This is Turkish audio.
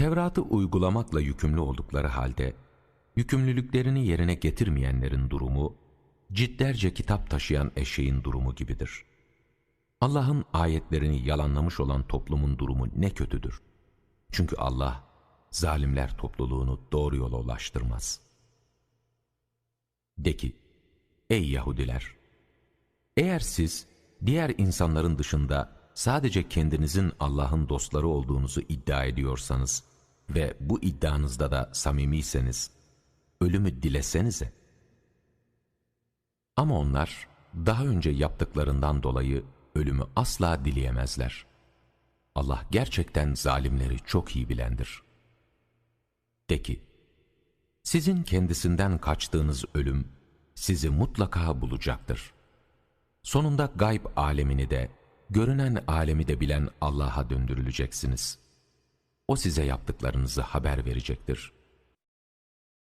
Tevrat'ı uygulamakla yükümlü oldukları halde, yükümlülüklerini yerine getirmeyenlerin durumu, cidderce kitap taşıyan eşeğin durumu gibidir. Allah'ın ayetlerini yalanlamış olan toplumun durumu ne kötüdür. Çünkü Allah, zalimler topluluğunu doğru yola ulaştırmaz. De ki, ey Yahudiler! Eğer siz, diğer insanların dışında sadece kendinizin Allah'ın dostları olduğunuzu iddia ediyorsanız ve bu iddianızda da samimiyseniz, ölümü dilesenize. Ama onlar daha önce yaptıklarından dolayı ölümü asla dileyemezler. Allah gerçekten zalimleri çok iyi bilendir. De ki, sizin kendisinden kaçtığınız ölüm sizi mutlaka bulacaktır. Sonunda gayb alemini de, görünen alemi de bilen Allah'a döndürüleceksiniz. O size yaptıklarınızı haber verecektir.